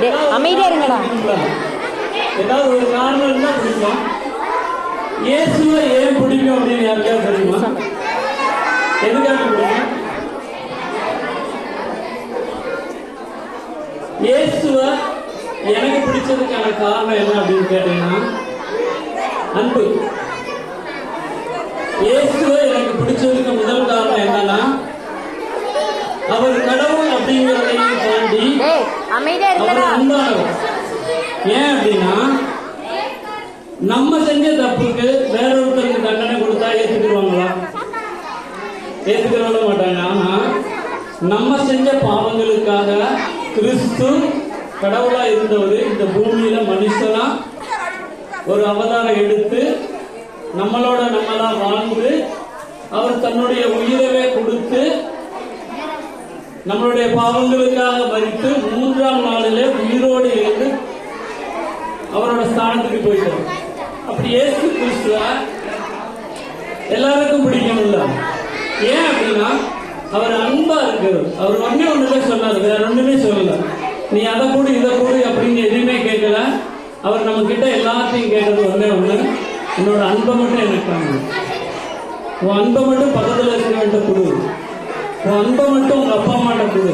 டேய், அமைதியா இருங்கடா. ஏதாவது ஒரு காரணம் இருந்தா பிடிக்கும் இயேசுவை ஏன் பிடிக்கும் அப்படின்னு யாருக்காவது தெரியுமா? எதுக்காக பிடிக்கும்? இயேசுவை எனக்கு பிடிச்சதுக்கான காரணம் என்ன அப்படின்னு கேட்டீங்கன்னா அன்பு. இயேசுவை எனக்கு பிடிச்சதுக்கு அமைதியா அவர் இருங்கடா ஏன் அப்படின்னா நம்ம செஞ்ச தப்புக்கு வேற ஒருத்தருக்கு தண்டனை கொடுத்தா ஏத்துக்கிடுவாங்களா? ஏத்துக்கிற மாட்டாங்க. ஆனா நம்ம செஞ்ச பாவங்களுக்காக கிறிஸ்து கடவுளா இருந்தவர் இந்த பூமியில மனுஷனா ஒரு அவதாரம் எடுத்து நம்மளோட நம்மளா வாழ்ந்து அவர் தன்னுடைய உயிரவே கொடுத்து நம்மளுடைய பாவங்களுக்காக மறித்து மூன்றாம் நாளிலே உயிரோடு இருந்து அவரோட ஸ்தானத்துக்கு போயிட்டார் அப்படி ஏசு கிறிஸ்துவ எல்லாருக்கும் பிடிக்கும்ல ஏன் அப்படின்னா அவர் அன்பா இருக்கிறார் அவர் ஒண்ணே ஒண்ணுமே சொன்னார் வேற ஒண்ணுமே சொல்லல. நீ அதை கூடு இதை கூடு அப்படின்னு எதுவுமே கேட்கல. அவர் நம்ம கிட்ட எல்லாத்தையும் கேட்டது ஒன்னே ஒண்ணு என்னோட அன்பை மட்டும் எனக்கு காணும் உன் அன்பை மட்டும் பக்கத்துல இருக்கிறவன்ட்ட கொடு. உன் அன்பை மட்டும் உங்க அப்பா அம்மாட்ட கொடு.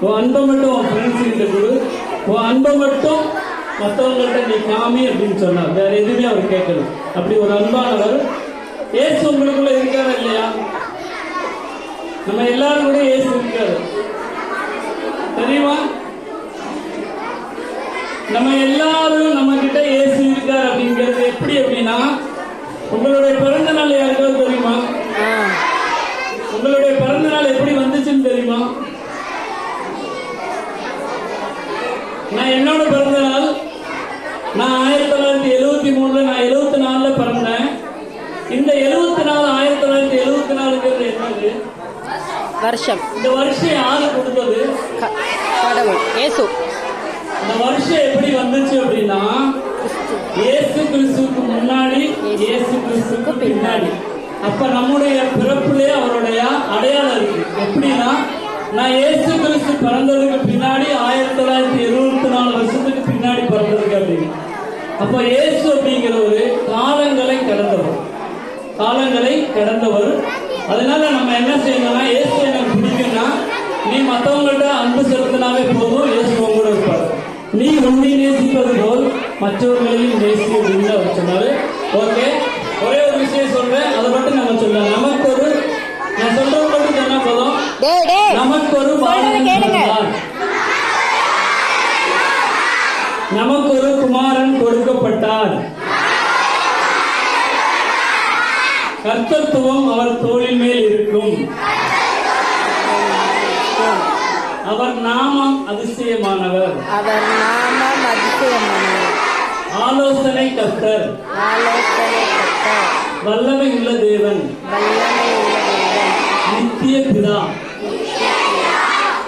உன் அன்பை மட்டும் உன் ஃப்ரெண்ட்ஸ் கிட்ட கொடு. உன் அன்பை மட்டும் மற்றவங்கள்ட்ட நீ காமி அப்படின்னு சொன்னார் வேற எதுவுமே அவர் கேட்கல. அப்படி ஒரு அன்பானவர் ஏசு உங்களுக்குள்ள இருக்காரா இல்லையா? நம்ம எல்லாரும் கூட ஏசு இருக்காரு. தெரியுமா? நம்ம எல்லாரும் நம்ம கிட்ட ஏசு இருக்காரு அப்படிங்கிறது எப்படி அப்படின்னா உங்களுடைய பிறந்த நாள் யாருக்காவது தெரியுமா ஆ உங்களுடைய பிறந்த நாள் எப்படி வந்துச்சுன்னு தெரியுமா நான் என்னோட பிறந்த நாள் நான் ஆயிரத்தி தொள்ளாயிரத்தி எழுவத்தி மூணுல நான் எழுவத்தி நாலுல பிறந்தேன். இந்த எழுவத்தி நாலு ஆயிரத்தி தொள்ளாயிரத்தி எழுவத்தி நாலுங்கிறது என்னது? வருஷம். இந்த வருஷம் யாரு கொடுத்தது? கடவுள் ஏசு. இந்த வருஷம் எப்படி வந்துச்சு அப்படின்னா இயேசு கிறிஸ்துவுக்கு முன்னாடி இயேசு கிறிஸ்துவுக்கு பின்னாடி. அப்ப நம்முடைய பிறப்பிலே அவருடைய அடையாளம் இருக்கு. எப்படின்னா நான் ஏசு கிறிஸ்து பிறந்ததுக்கு பின்னாடி ஆயிரத்தி தொள்ளாயிரத்தி எழுபத்தி நாலு வருஷத்துக்கு பின்னாடி பிறந்ததுக்கு அப்படின்னு அப்ப ஏசு அப்படிங்கிறவரு காலங்களை கடந்தவர். காலங்களை கடந்தவர். அதனால நம்ம என்ன செய்யணும்னா ஏசு எனக்கு பிடிக்கும்னா நீ மற்றவங்கள்ட்ட அன்பு செலுத்தினாவே போதும் ஏசு உங்களோட இருப்பார். நீ உன்னை நேசிப்பது போல் மற்றவர்களையும் நேசி அப்படின்னு சொன்னாரு. ஓகே ஒரே ஒரு விஷயம் சொல்றேன் அதை மட்டும் நம்ம சொல்லலாம் நமக்கு ஒரு நான் சொல்றது மட்டும் சொன்னா போதும் டேய் டேய் நமக்கு ஒரு சொல்றத பாலகன் கேளுங்க பிறந்தார். நமக்கு ஒரு குமாரன் கொடுக்கப்பட்டார் கர்த்தத்துவம் அவர் தோளின் மேல் இருக்கும். அவர் நாமம் அதிசயமானவர். அவர் நாமம் அதிசயமானவர். ஆலோசனை கர்த்தர். ஆலோசனை கர்த்தர். வல்லமை உள்ள தேவன். வல்லமை உள்ள தேவன். நித்திய பிதா.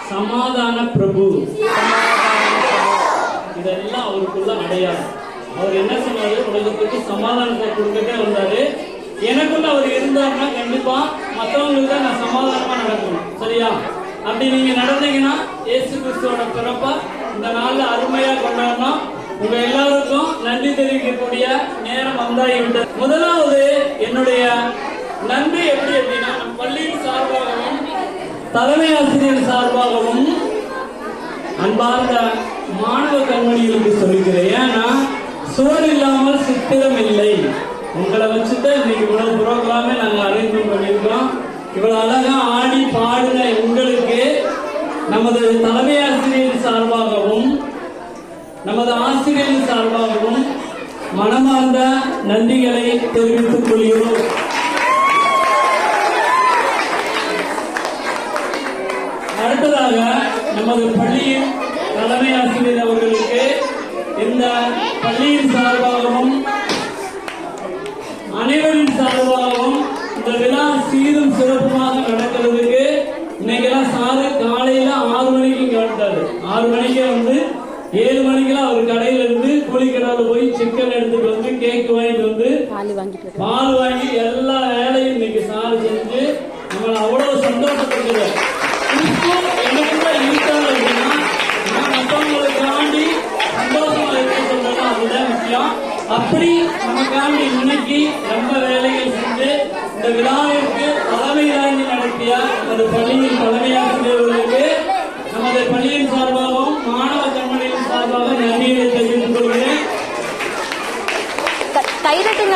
சமாதான பிரபு. இதெல்லாம் அவருக்குள்ள அடையாளம். அவர் என்ன சொன்னாரு? உலகத்துக்கு சமாதானத்தை கொடுத்துட்டே வந்தாரு. எனக்குள்ள அவர் இருந்தாருன்னா கண்டிப்பா மற்றவங்களுக்கு தான் நான் சமாதானமா நடக்கணும். சரியா? அப்படி நீங்க நடந்தீங்கன்னா ஏசு கிறிஸ்துவோட பிறப்பா இந்த நாள்ல அருமையா கொண்டாடணும். உங்க எல்லாருக்கும் நன்றி தெரிவிக்கக்கூடிய நேரம் வந்தாகிவிட்டது. முதலாவது என்னுடைய நன்றி எப்படி அப்படின்னா நம் பள்ளியின் சார்பாகவும் தலைமை ஆசிரியர் சார்பாகவும் அன்பார்ந்த மாணவ கண்மணிகளுக்கு சொல்லிக்கிறேன். ஏன்னா சுவர் இல்லாமல் சித்திரம் இல்லை. உங்களை வச்சுதான் இன்னைக்கு இவ்வளவு ப்ரோக்ராமே நாங்க அரேஞ்ச்மெண்ட் பண்ணியிருக்கோம் இவ்வளவு அழகா ஆடி பாடின உங்களுக்கு நமது தலைமை ஆசிரியர் சார்பாகவும் நமது ஆசிரியர் சார்பாகவும் மனமார்ந்த நன்றிகளை தெரிவித்துக் கொள்கிறோம். அடுத்ததாக நமது பள்ளியின் தலைமை போய் சிக்கன் எடுத்துட்டு வந்து கேக் வாங்கிட்டு வந்து பால் வாங்கி எல்லா வேலையும் இன்னைக்கு சார் செஞ்சு உங்களை அவ்வளவு சந்தோஷப்படுத்துறது அப்படி நமக்காண்டி இன்னைக்கு ரொம்ப வேலைகள் செஞ்சு இந்த விழாவிற்கு தலைமை தாங்கி நடத்திய ஒரு பள்ளியில் பல